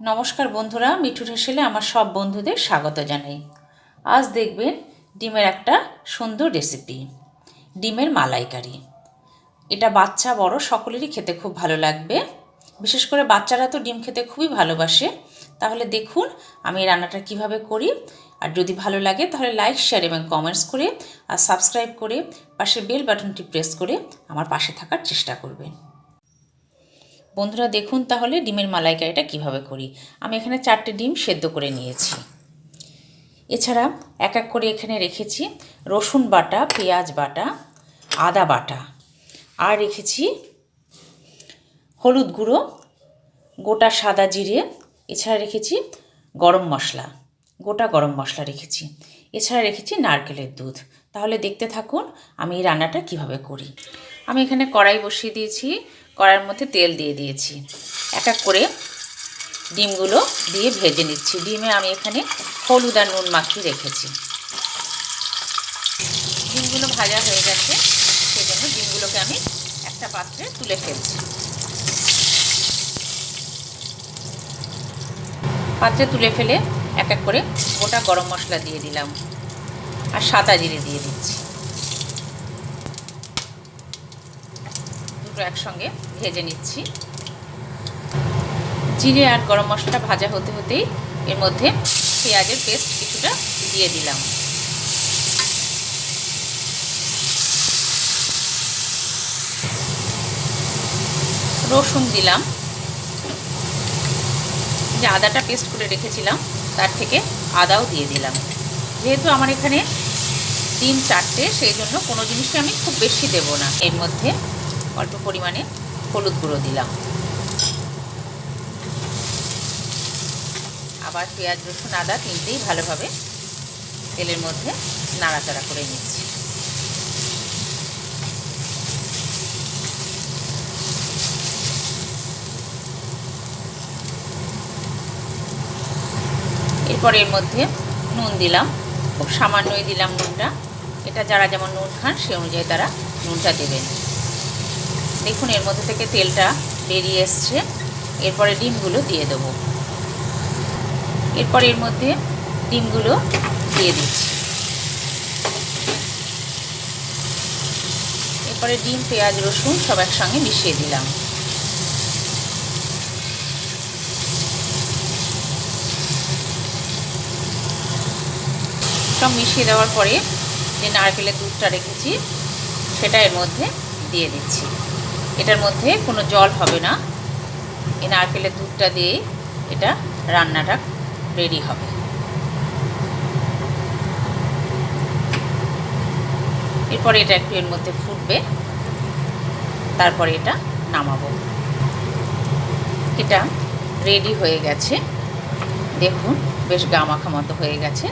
নমস্কার বন্ধুরা মিঠুর হেসেলে আমার সব বন্ধুদের স্বাগত জানাই। আজ দেখবেন ডিমের একটা সুন্দর রেসিপি ডিমের মালাইকারি। এটা বাচ্চা বড়, সকলেরই খেতে খুব ভালো লাগবে। বিশেষ করে বাচ্চারা তো ডিম খেতে খুবই ভালোবাসে। তাহলে দেখুন আমি রান্নাটা কীভাবে করি। আর যদি ভালো লাগে তাহলে লাইক শেয়ার এবং কমেন্টস করে আর সাবস্ক্রাইব করে পাশে বেল বাটনটি প্রেস করে আমার পাশে থাকার চেষ্টা করবেন। বন্ধুরা দেখুন তাহলে ডিমের মালাইকারিটা কীভাবে করি। আমি এখানে চারটে ডিম সেদ্ধ করে নিয়েছি। এছাড়া এক এক করে এখানে রেখেছি রসুন বাটা, পেঁয়াজ বাটা, আদা বাটা। আর রেখেছি হলুদ গুঁড়ো, গোটা সাদা জিরে। এছাড়া রেখেছি গরম মশলা। গোটা গরম মশলা রেখেছি। এছাড়া রেখেছি নারকেলের দুধ। তাহলে দেখতে থাকুন আমি এই রান্নাটা কীভাবে করি। আমি এখানে কড়াই বসিয়ে দিয়েছি, কড়াইয়ের মধ্যে তেল দিয়ে দিয়েছি। এক এক করে ডিমগুলো দিয়ে ভেজে নিচ্ছি। ডিমে আমি এখানে হলুদ আর নুন মাখিয়ে রেখেছি। ডিমগুলো ভাজা হয়ে গেছে সেই জন্য ডিমগুলোকে আমি একটা পাত্রে তুলে ফেলছি। পাত্রে তুলে ফেলে এক এক করে গোটা গরম মশলা দিয়ে দিলাম। আর সাদা জিরে দিয়ে দিচ্ছি। দুটো একসঙ্গে ভেজে নিচ্ছি। জিরে আর গরম মশলাটা ভাজা হতে হতেই এর মধ্যে পেঁয়াজের পেস্ট কিছুটা দিয়ে দিলাম। রসুন দিলাম। যে আদাটা পেস্ট করে রেখেছিলাম তার থেকে আদাও দিয়ে দিলাম। যেহেতু আমার এখানে তিন চারটে, সেই জন্য কোনো জিনিসকে আমি খুব বেশি দেব না। এর মধ্যে অল্প পরিমাণে হলুদ গুঁড়ো দিলাম। আবার পেঁয়াজ রসুন আদা তিনটেই ভালোভাবে তেলের মধ্যে নাড়াচাড়া করে নিচ্ছি। এরপর এর মধ্যে নুন দিলাম। খুব সামান্যই দিলাম নুনটা। এটা যারা যেমন নুন খান, সে অনুযায়ী তারা নুনটা দেবেন। দেখুন, এর মধ্যে থেকে তেলটা বেরিয়ে এসছে। এরপরে ডিমগুলো দিয়ে দেব। এরপর এর মধ্যে ডিমগুলো দিয়ে দিচ্ছি। এরপরে ডিম, পেঁয়াজ, রসুন সব একসঙ্গে মিশিয়ে দিলাম। সব মিশিয়ে দেওয়ার পরে যে নারকেলের দুধটা রেখেছি, সেটা এর মধ্যে দিয়ে দিচ্ছি। এটার মধ্যে কোনো জল হবে না। এই নারকেলের দুধটা দিয়ে এটা রান্নাটা রেডি হবে। এরপরে এটা একটু এর মধ্যে ফুটবে। তারপরে এটা নামাবো। এটা রেডি হয়ে গেছে। দেখুন, বেশ গামাখা মতো হয়ে গেছে।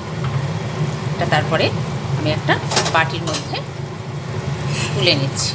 এটা তারপরে আমি একটা বাটির মধ্যে তুলে নিচ্ছি।